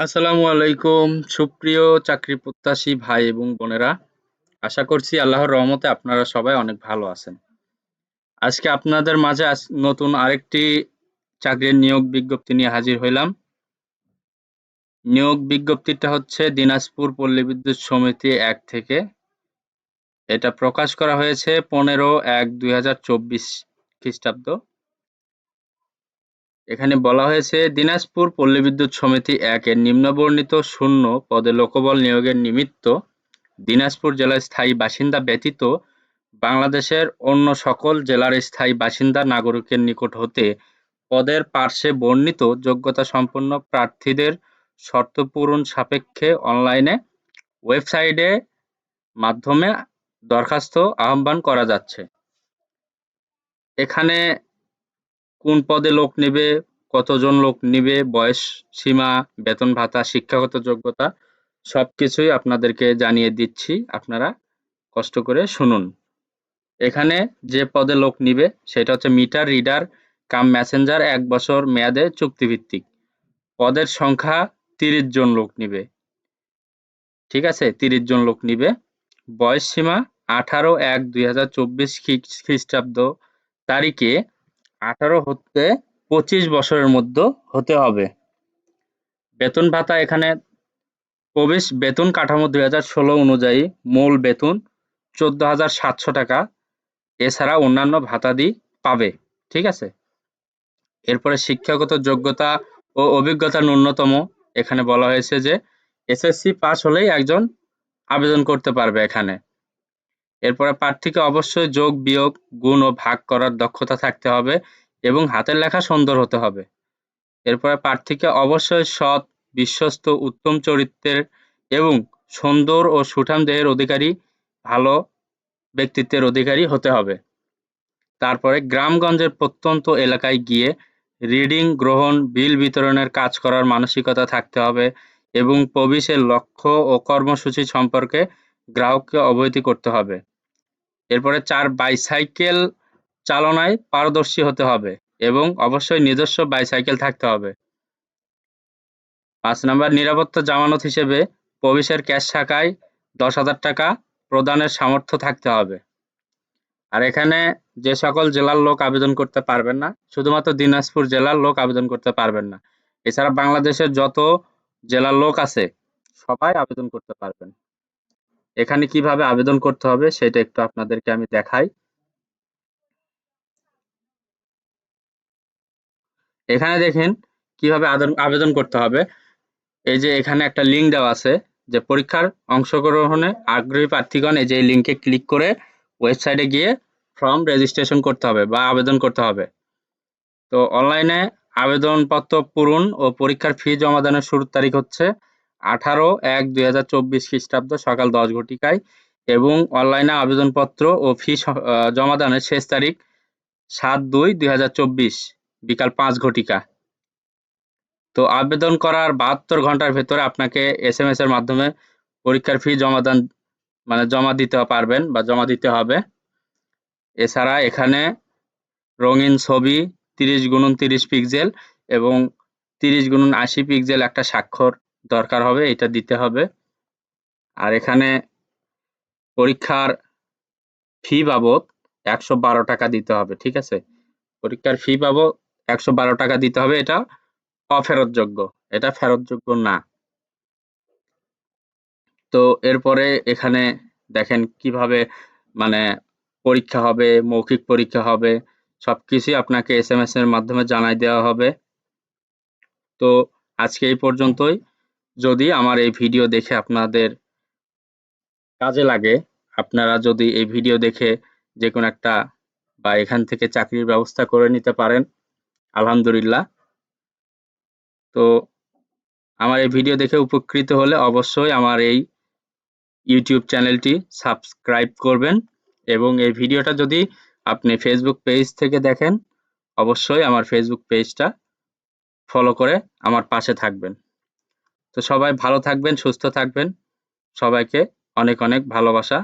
আসসালামু আলাইকুম, সুপ্রিয় চাকরি প্রত্যাশী ভাই এবং বোনেরা। আশা করছি আল্লাহর রহমতে আপনারা সবাই অনেক ভালো আছেন। আজকে আপনাদের মাঝে নতুন আরেকটি চাকরির নিয়োগ বিজ্ঞপ্তি নিয়ে হাজির হইলাম। নিয়োগ বিজ্ঞপ্তিটা হচ্ছে দিনাজপুর পল্লী বিদ্যুৎ সমিতি এক থেকে। এটা প্রকাশ করা হয়েছে পনেরো এক দুই হাজার চব্বিশ খ্রিস্টাব্দ। এখানে বলা হয়েছে, দিনাজপুর পল্লী বিদ্যুৎ সমিতি একের নিম্নবর্ণিত শূন্য পদে লোকবল নিয়োগের নিমিত্ত দিনাজপুর জেলার স্থায়ী বাসিন্দা ব্যতীত বাংলাদেশের অন্য সকল জেলার স্থায়ী বাসিন্দা নাগরিকের নিকট হতে পদের পার্শ্বে বর্ণিত যোগ্যতা সম্পন্ন প্রার্থীদের শর্ত পূরণ সাপেক্ষে অনলাইনে ওয়েবসাইটে মাধ্যমে দরখাস্ত আহ্বান করা যাচ্ছে। এখানে কোন পদে লোক নেবে, কতজন লোক নিবে, বয়স সীমা, বেতন ভাতা, শিক্ষাগত যোগ্যতা সব কিছুই আপনাদেরকে জানিয়ে দিচ্ছি। আপনারা কষ্ট করে শুনুন। এখানে যে পদে লোক নিবে, সেটা হচ্ছে মিটার, রিডার, কাম মেসেঞ্জার এক বছর মেয়াদে চুক্তিভিত্তিক। পদের সংখ্যা তিরিশ জন লোক নিবে। ঠিক আছে? তিরিশ জন লোক নিবে। বয়স সীমা আঠারো এক দুই হাজার চব্বিশ খ্রিস্টাব্দ তারিখে আঠারো হতে পঁচিশ বছরের মধ্যে হতে হবে। বেতন ভাতা এখানে প্রবেশ বেতন কাঠামো দুই হাজার ষোলো অনুযায়ী মূল বেতন চোদ্দ হাজার সাতশো টাকা। এছাড়া অন্যান্য ভাতাদি পাবে, ঠিক আছে? এরপরে শিক্ষাগত যোগ্যতা ও অভিজ্ঞতা ন্যূনতম এখানে বলা হয়েছে যে, এসএসসি পাস হলেই একজন আবেদন করতে পারবে এখানে। এরপরে প্রার্থীকে অবশ্যই যোগ, বিয়োগ, গুণ ও ভাগ করার দক্ষতা থাকতে হবে এবং হাতের লেখা সুন্দর হতে হবে। এরপরে প্রার্থীকে অবশ্যই সৎ, বিশ্বস্ত, উত্তম চরিত্রের এবং সুন্দর ও সুঠাম দেহের অধিকারী, ভালো ব্যক্তিত্বের অধিকারী হতে হবে। তারপরে গ্রামগঞ্জের প্রত্যন্ত এলাকায় গিয়ে রিডিং, গ্রহণ, বিল বিতরণের কাজ করার মানসিকতা থাকতে হবে এবং প্রবিশের লক্ষ্য ও কর্মসূচি সম্পর্কে গ্রাহককে অবহিত করতে হবে। এরপরে চার বাইসাইকেল চালনায় পারদর্শী হতে হবে এবং অবশ্যই নিজস্ব বাইসাইকেল থাকতে হবে। পাঁচ নম্বর, নিরাপত্তা জামানত হিসেবে প্রবেশের ক্যাশ শাখায় দশ হাজার টাকা প্রদানের সামর্থ্য থাকতে হবে। আর এখানে যে সকল জেলার লোক আবেদন করতে পারবেন না, শুধুমাত্র দিনাজপুর জেলার লোক আবেদন করতে পারবেন না। এছাড়া বাংলাদেশের যত জেলার লোক আছে, সবাই আবেদন করতে পারবেন। এখানে কীভাবে আবেদন করতে হবে সেটা একটু আপনাদেরকে আমি দেখাই। এখানে দেখেন কীভাবে আবেদন করতে হবে। এই যে এখানে একটা লিঙ্ক দেওয়া আছে যে পরীক্ষার অংশগ্রহণে আগ্রহী প্রার্থীগণ এই যে লিঙ্কে ক্লিক করে ওয়েবসাইটে গিয়ে ফর্ম রেজিস্ট্রেশন করতে হবে বা আবেদন করতে হবে। তো অনলাইনে আবেদনপত্র পূরণ ও পরীক্ষার ফি জমাদানের শুরুর তারিখ হচ্ছে আঠারো এক দুই হাজার চব্বিশ খ্রিস্টাব্দ সকাল দশ ঘটিকায় এবং অনলাইনে আবেদনপত্র ও ফি জমাদানের শেষ তারিখ সাত দুই দুই হাজার চব্বিশ, বিকাল পাঁচ ঘটিকা। তো আবেদন করার বাহাত্তর ঘণ্টার ভেতরে আপনাকে এস এম এর মাধ্যমে পরীক্ষার ফি জমাদান মানে জমা দিতে পারবেন বা জমা দিতে হবে। এছাড়া এখানে রঙিন ছবি তিরিশ গুণন তিরিশ পিক্সেল এবং তিরিশ গুণন আশি পিক্সেল একটা স্বাক্ষর দরকার হবে, এটা দিতে হবে। আর এখানে পরীক্ষার ফি বাবদ একশো বারো টাকা দিতে হবে, ঠিক আছে? পরীক্ষার ফি বাবদ একশো বারো টাকা দিতে হবে, এটা অফেরতযোগ্য, এটা ফেরতযোগ্য না। তো এরপরে এখানে দেখেন কীভাবে মানে পরীক্ষা হবে, মৌখিক পরীক্ষা হবে, সবকিছুই আপনাকে এস এম এস এর মাধ্যমে জানাই দেওয়া হবে। তো আজকে এই পর্যন্তই। যদি আমার এই ভিডিও দেখে আপনাদের কাজে লাগে, আপনারা যদি এই ভিডিও দেখে যে কোনো একটা বা এখান থেকে চাকরির ব্যবস্থা করে নিতে পারেন, আলহামদুলিল্লাহ। তো আমার এই ভিডিও দেখে উপকৃত হলে অবশ্যই আমার এই ইউটিউব চ্যানেলটি সাবস্ক্রাইব করবেন এবং এই ভিডিওটা যদি আপনি ফেসবুক পেজ থেকে দেখেন, অবশ্যই আমার ফেসবুক পেজটা ফলো করে আমার পাশে থাকবেন। তো সবাই ভালো থাকবেন সুস্থ থাকবেন। সবাইকে অনেক অনেক ভালোবাসা।